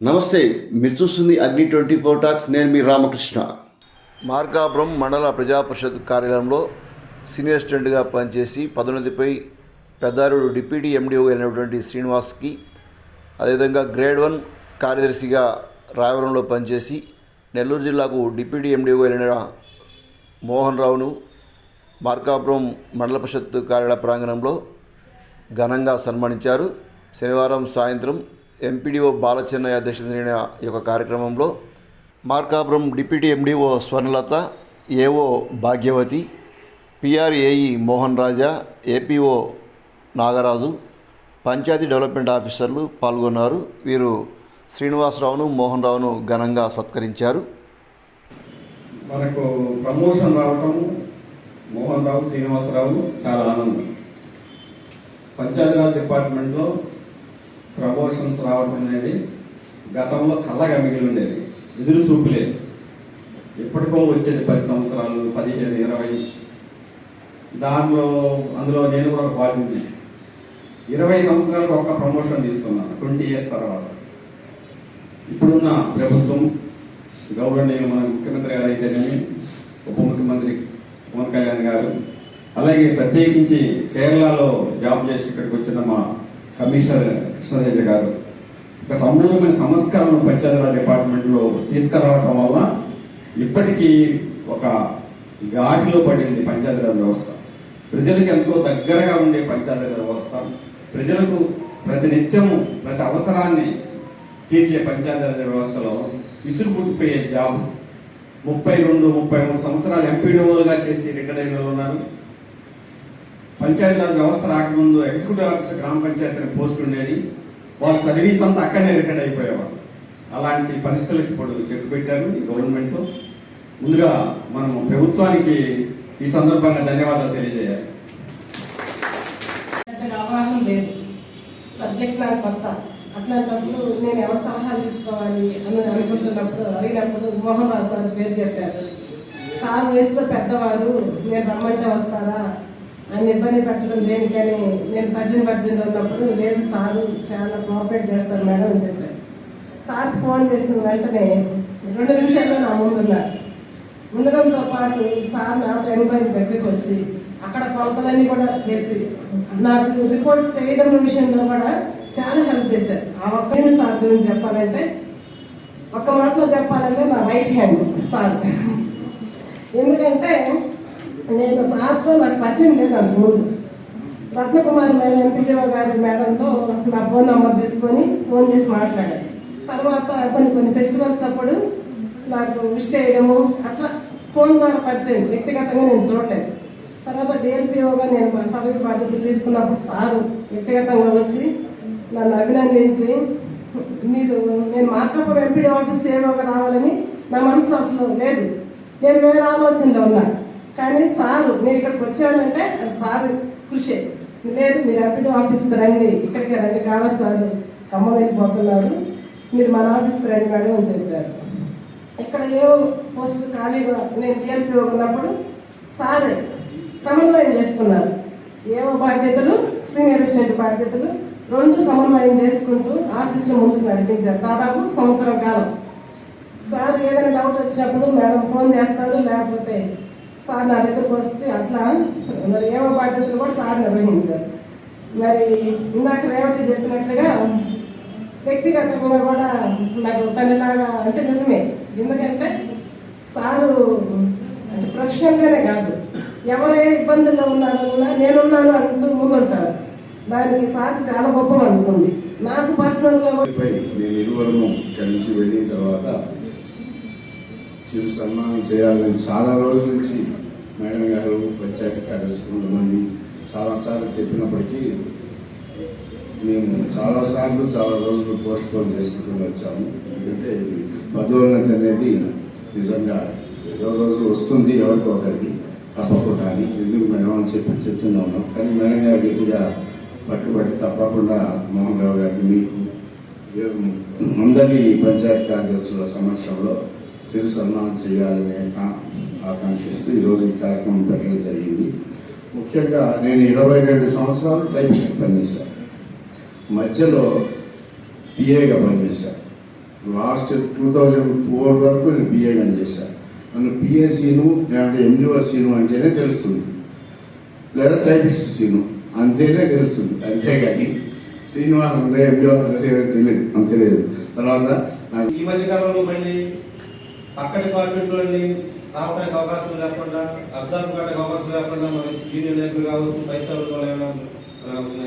నమస్తే మీరు చూస్తుంది అగ్ని ట్వంటీ ఫోర్ టాక్స్ నేను మీ రామకృష్ణ. మార్కాపురం మండల ప్రజా పరిషత్ కార్యాలయంలో సీనియర్ అసిస్టెంట్గా పనిచేసి పదోన్నతిపై పెద్దారుడు డిప్యూటీ ఎండిఓ అయినటువంటి శ్రీనివాస్కి అదేవిధంగా గ్రేడ్ వన్ కార్యదర్శిగా రాయవరంలో పనిచేసి నెల్లూరు జిల్లాకు డిప్యూటీ ఎండిఓ అయిన మోహన్ రావును మార్కాపురం మండల పరిషత్ కార్యాలయ ప్రాంగణంలో ఘనంగా సన్మానించారు. శనివారం సాయంత్రం ఎంపీడీఓ బాలచెన్నయ్య అధ్యక్షతన జరిగిన ఈ యొక్క కార్యక్రమంలో Markapuram deputy MDO Swarnalatha AO Bhagyavathi PRAE Mohan Raja APO Nagaraju panchayat development ఆఫీసర్లు పాల్గొన్నారు. వీరు శ్రీనివాసరావును మోహన్ రావును ఘనంగా సత్కరించారు. మనకు ప్రమోషన్ రావటం మోహన్ రావు శ్రీనివాసరావు చాలా ఆనందం. పంచాయతీరాజ్ డిపార్ట్మెంట్లో ప్రమోషన్స్ రావడం అనేది గతంలో కళ్ళగా మిగిలి ఉండేది ఎదురు చూపులేదు. ఎప్పటికో వచ్చేది పది సంవత్సరాలు పదిహేను ఇరవై. దానిలో అందులో నేను కూడా ఒక బాధ్యత ఇరవై సంవత్సరాలకు ఒక ప్రమోషన్ తీసుకున్నాను ట్వంటీ ఇయర్స్ తర్వాత. ఇప్పుడున్న ప్రభుత్వం గౌరవనీయ మన ముఖ్యమంత్రి గారు అయితేనేమి ఉప ముఖ్యమంత్రి పవన్ కళ్యాణ్ గారు అలాగే ప్రత్యేకించి కేరళలో జాబ్ చేసి ఇక్కడికి వచ్చిన మా కమిషనర్ కృష్ణదేవి గారు ఒక సమూలమైన సంస్కరణ పంచాయతీరాజ్ డిపార్ట్మెంట్లో తీసుకురావటం వల్ల ఇప్పటికీ ఒక ఘాటిలో పడింది పంచాయతీరాజ్ వ్యవస్థ. ప్రజలకు ఎంతో దగ్గరగా ఉండే పంచాయతీరాజ్ వ్యవస్థ. ప్రజలకు ప్రతినిత్యము ప్రతి అవసరాన్ని తీర్చే పంచాయతీరాజ్ వ్యవస్థలో విసురుపుట్టిపోయే జాబ్. ముప్పై రెండు ముప్పై మూడు సంవత్సరాలు ఎంపీడీఓలుగా చేసి రిటైర్ అయిన ఉన్నారు. పంచాయతీరాజ్ వ్యవస్థ రాకముందు ఎగ్జిక్యూటివ్ ఆఫీసర్ గ్రామ పంచాయతీ అనే పోస్ట్ ఉండేది. వాళ్ళ సర్వీస్ అంతా అక్కడనే రిటైర్ అయిపోయేవారు అలాంటి పరిస్థితులకు ఇప్పుడు చెక్ పెట్టారు ఈ గవర్నమెంట్లో ముందుగా మనం ప్రభుత్వానికి ఈ సందర్భంగా ధన్యవాదాలు తెలియజేయాలి. అవగాహన లేదు. సబ్జెక్ట్ నాకు కొత్త అట్లాంటప్పుడు నేను ఎవరి సలహా తీసుకోవాలి అని అనుకుంటున్నప్పుడు అడిగినప్పుడు మోహన్ రావు సార్ పేరు చెప్పారు. సార్ వయసులో పెద్దవారు నేను రమ్మంటే వస్తారా? అన్ని ఇబ్బంది పెట్టడం దేనికని నేను తర్జన భర్జనలో ఉన్నప్పుడు లేదు సారు చాలా కోఆపరేట్ చేస్తారు మేడం అని చెప్పారు. సార్ ఫోన్ చేసిన వెంటనే రెండు నిమిషాల్లో నా ముందున్నారు ఉండడంతో పాటు సార్ నాతో ఎంక్వైరీ దగ్గరికి వచ్చి అక్కడ కొలతలన్నీ కూడా చేసి నాకు రిపోర్ట్ చేయడం విషయంలో కూడా చాలా హెల్ప్ చేశారు. ఆ ఒక్కరిని సార్ గురించి చెప్పాలంటే ఒక్క మాటలో చెప్పాలంటే నా రైట్ హ్యాండ్ సార్. ఎందుకంటే నేను సార్తో నాకు పరిచయం లేదు అంత రత్నకుమారి మేడం ఎంపీటీఓ గారి మేడంతో నా ఫోన్ నెంబర్ తీసుకొని ఫోన్ చేసి మాట్లాడాను. తర్వాత కొన్ని కొన్ని ఫెస్టివల్స్ అప్పుడు నాకు విష్ చేయడము అట్లా ఫోన్ ద్వారా పరిచయం వ్యక్తిగతంగా నేను చూడలేదు. తర్వాత డిఎల్పిఓగా నేను పదవి బాధ్యతలు తీసుకున్నప్పుడు సారు వ్యక్తిగతంగా వచ్చి నన్ను అభినందించి మీరు నేను మార్కప్ ఎంపీడీ ఆఫీస్ సేవగా రావాలని నా మనసు అసలు లేదు. నేను వేరే ఆలోచనలో ఉన్నా. కానీ సారు మీరు ఇక్కడికి వచ్చానంటే అది సార్ కృషి. లేదు మీరు ఎంపీడీ ఆఫీస్కి రండి ఇక్కడికి రండి కావాలి సార్ ఖమ్మం వెళ్ళిపోతున్నారు. మీరు మన ఆఫీస్కి రండి మేడం అని చెప్పారు. ఇక్కడ ఏ పోస్టులు ఖాళీగా నేను డిఎల్పీ ఉన్నప్పుడు సారే సమన్వయం చేసుకున్నారు. ఏవో బాధ్యతలు సీనియర్ అసిస్టెంట్ బాధ్యతలు రెండు సమన్వయం చేసుకుంటూ ఆఫీసులో ముందుకు నడిపించారు. దాదాపు సంవత్సరం కాలం. సార్ ఏదైనా డౌట్ వచ్చినప్పుడు మేడం ఫోన్ చేస్తారు లేకపోతే సార్ నా దగ్గరకు వస్తే అట్లా మరి ఏవో బాధ్యతలు కూడా సార్ నిర్వహించారు మరి ఇందాక రేవతి చెప్పినట్లుగా వ్యక్తిగతంగా కూడా నాకు తనలాగా అంటే నిజమే. ఎందుకంటే సారు అంటే ప్రొఫెషనల్గానే కాదు. ఎవరే ఇబ్బందుల్లో ఉన్నారన్నా నేనున్నాను అంటూ ముందుంటారు. దానికి సార్ చాలా గొప్ప మనసు ఉంది. నాకు పర్సనల్గా నేను ఇరువురము ఇక్కడి నుంచి వెళ్ళిన తర్వాత చిరు సన్మానం చేయాలని చాలా రోజుల నుంచి మేడం గారు పంచాయతీ కార్యదర్శి కొంతమంది చాలాసార్లు చెప్పినప్పటికీ మేము చాలాసార్లు చాలా రోజులు పోస్ట్ పోన్ చేసుకుంటూ వచ్చాము. ఎందుకంటే ఇది పదోన్నతి అనేది నిజంగా ఏదో రోజు వస్తుంది ఎవరికి ఒకరికి తప్పకుండా అని ఎందుకు మేడం అని చెప్పి చెప్తున్నా ఉన్నాం కానీ మేడం గారు గట్టిగా పట్టుబడి తప్పకుండా మోహన్ రావు గారికి మీకు అందరి పంచాయతీ కార్యదర్శుల సమక్షంలో చిరు సన్మానం చేయాలని ఆకాంక్షిస్తూ ఈరోజు ఈ కార్యక్రమం పెట్టడం జరిగింది. ముఖ్యంగా నేను ఇరవై రెండు సంవత్సరాలు టైపిస్ట్ పనిచేశాను. మధ్యలో బిఏగా పనిచేశాను. లాస్ట్ టూ థౌజండ్ ఫోర్ వరకు నేను బిఏ పనిచేశాను. నన్ను పిఎస్సీను లేదంటే ఎంయూఎస్సీను అంటేనే తెలుస్తుంది. లేదా టైపిస్ట్ సీను అంతేనే తెలుస్తుంది. అంతేగాని శ్రీనివాస్ అంటే ఎండిఓస్ తెలియదు అంతే లేదు. తర్వాత నాకు ఈ మధ్య కాలంలో మళ్ళీ పక్క డిపార్ట్మెంట్ రావడానికి అవకాశం లేకుండా అబ్జర్వ్ కావడానికి అవకాశం లేకుండా మన యూనియన్ నాయకులు కావచ్చు పైసలు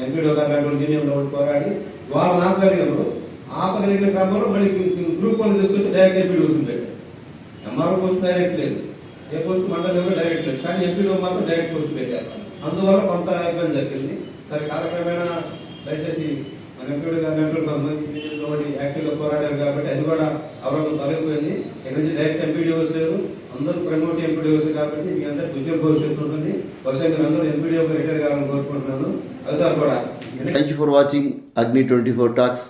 ఎంపీడో గారు లాంటి ఒకటి పోరాడి వాళ్ళు ఆపగలిగారు ఆపగలిగిన క్రమంలో మళ్ళీ గ్రూప్ వాళ్ళు తీసుకొచ్చి డైరెక్ట్ ఎంపీడీ వస్తుంది ఎంఆర్ఓ పోస్ట్ డైరెక్ట్ లేదు. ఏ పోస్ట్ మండలి డైరెక్ట్ లేదు. కానీ ఎంపీడో మాత్రం డైరెక్ట్ పోస్ట్ పెట్టారు. అందువల్ల కొంత ఇబ్బంది జరిగింది. సరే కాలక్రమేణా దయచేసి మన ఎంపీడో గారు లాంటి కొంతమంది యాక్టివ్గా పోరాడారు కాబట్టి అది కూడా అవరోధం తొలగిపోయింది. ఇక్కడ నుంచి డైరెక్ట్ ఎంపీడీ లేరు అందరూ ప్రమోట్ ఎంపీడీఓస్ కాబట్టి మీ అందరికి ఉద్యోగ భవిష్యత్తు ఉంటుంది. బహుశా మీరు అందరూ ఎంపీడీఓ రిటైర్ కావాలని కోరుకుంటున్నాను. అవుతారు కూడా. Thank you for watching Agni twenty four talks